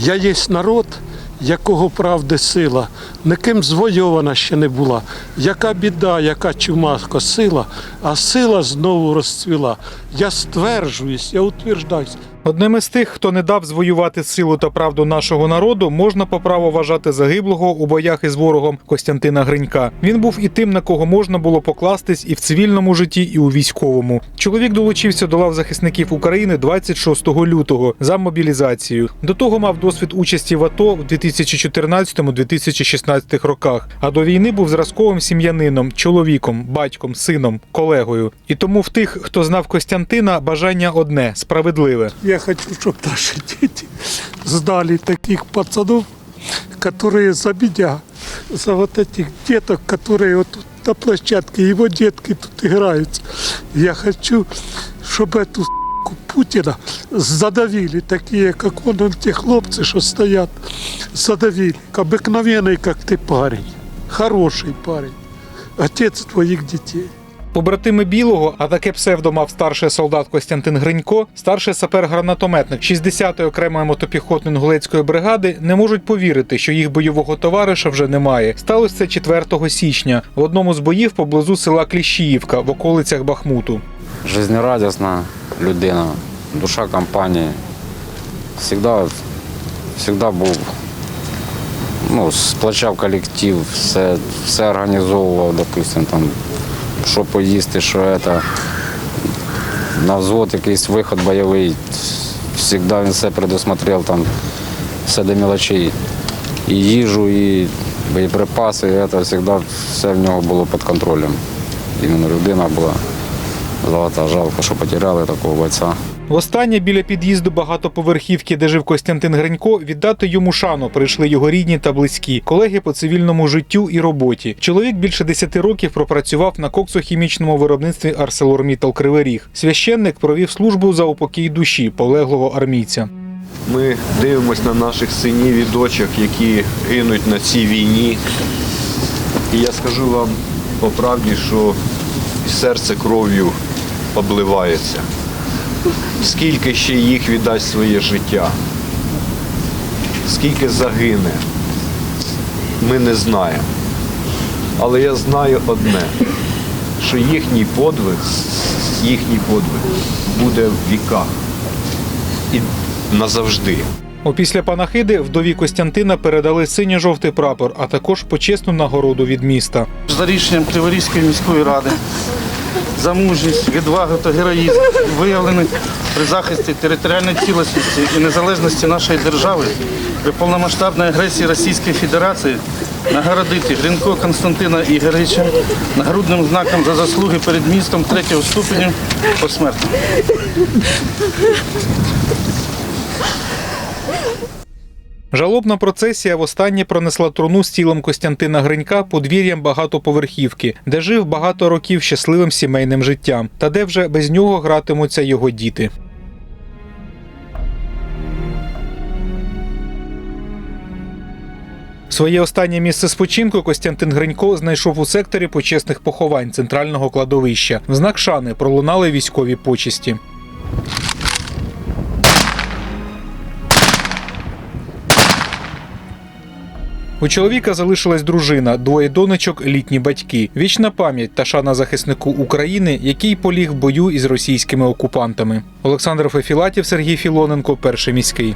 Я є народ, якого правди сила, никим звойована ще не була. Яка біда, яка чума косила, а сила знову розцвіла. Я стверджуюсь, я утверждаюсь. Одним із тих, хто не дав звоювати силу та правду нашого народу, можна по праву вважати загиблого у боях із ворогом Костянтина Гринька. Він був і тим, на кого можна було покластись і в цивільному житті, і у військовому. Чоловік долучився до лав захисників України 26 лютого за мобілізацією. До того мав досвід участі в АТО в 2014-2016 роках. А до війни був зразковим сім'янином, чоловіком, батьком, сином, колегою. І тому в тих, хто знав Костянтина, бажання одне справедливе. Я хочу, чтобы наши дети знали таких пацанов, которые за меня, за вот этих деток, которые вот тут на площадке, его детки тут играются. Я хочу, чтобы эту с**ку Путина задавили, такие, как он, он те хлопцы, что стоят, задавили. Обыкновенный, как ты парень, хороший парень, отец твоих детей. Побратими білого, а таке псевдо мав старший солдат Костянтин Гринько, старший сапер-гранатометник 60-ї окремої мотопіхотної інгулецької бригади, не можуть повірити, що їх бойового товариша вже немає. Сталося це 4 січня в одному з боїв поблизу села Кліщіївка в околицях Бахмуту. Жизнерадісна людина, душа компанії. Всегда, всегда був, ну, сплачав колектив, все, все організовував, допустим, там, що поїсти, що це. На взвод якийсь виход бойовий. Завжди він все предусмотрел, там, все до мелочей. І їжу, і боєприпаси, і це завжди все в нього було під контролем. Іменно людина була золота. Жалко, що потеряли такого бойця. Востаннє біля під'їзду багатоповерхівки, де жив Костянтин Гринько, віддати йому шану прийшли його рідні та близькі, колеги по цивільному життю і роботі. Чоловік більше 10 років пропрацював на коксохімічному виробництві ArcelorMittal Кривий Ріг. Священник провів службу за упокій душі полеглого армійця. Ми дивимося на наших синів і дочок, які гинуть на цій війні. І я скажу вам по правді, що серце кров'ю обливається. Скільки ще їх віддасть своє життя, скільки загине, ми не знаємо. Але я знаю одне, що їхній подвиг, їхній подвиг буде в віках і назавжди. Опісля панахиди вдові Костянтина передали синьо-жовтий прапор, а також почесну нагороду від міста. За рішенням Криворізької міської ради за мужність, відвагу та героїзм, виявлений при захисті територіальної цілісності і незалежності нашої держави при повномасштабній агресії Російської Федерації нагородити Гринко Константина Ігоровича нагрудним знаком за заслуги перед містом третього ступеню посмертно. Жалобна процесія востаннє пронесла труну з тілом Костянтина Гринька подвір'ям багатоповерхівки, де жив багато років щасливим сімейним життям, та де вже без нього гратимуться його діти. Своє останнє місце спочинку Костянтин Гринько знайшов у секторі почесних поховань центрального кладовища. В знак шани пролунали військові почесті. У чоловіка залишилась дружина, двоє донечок, літні батьки. Вічна пам'ять та шана захиснику України, який поліг в бою із російськими окупантами. Олександр Фефілатів, Сергій Філоненко, перший міський.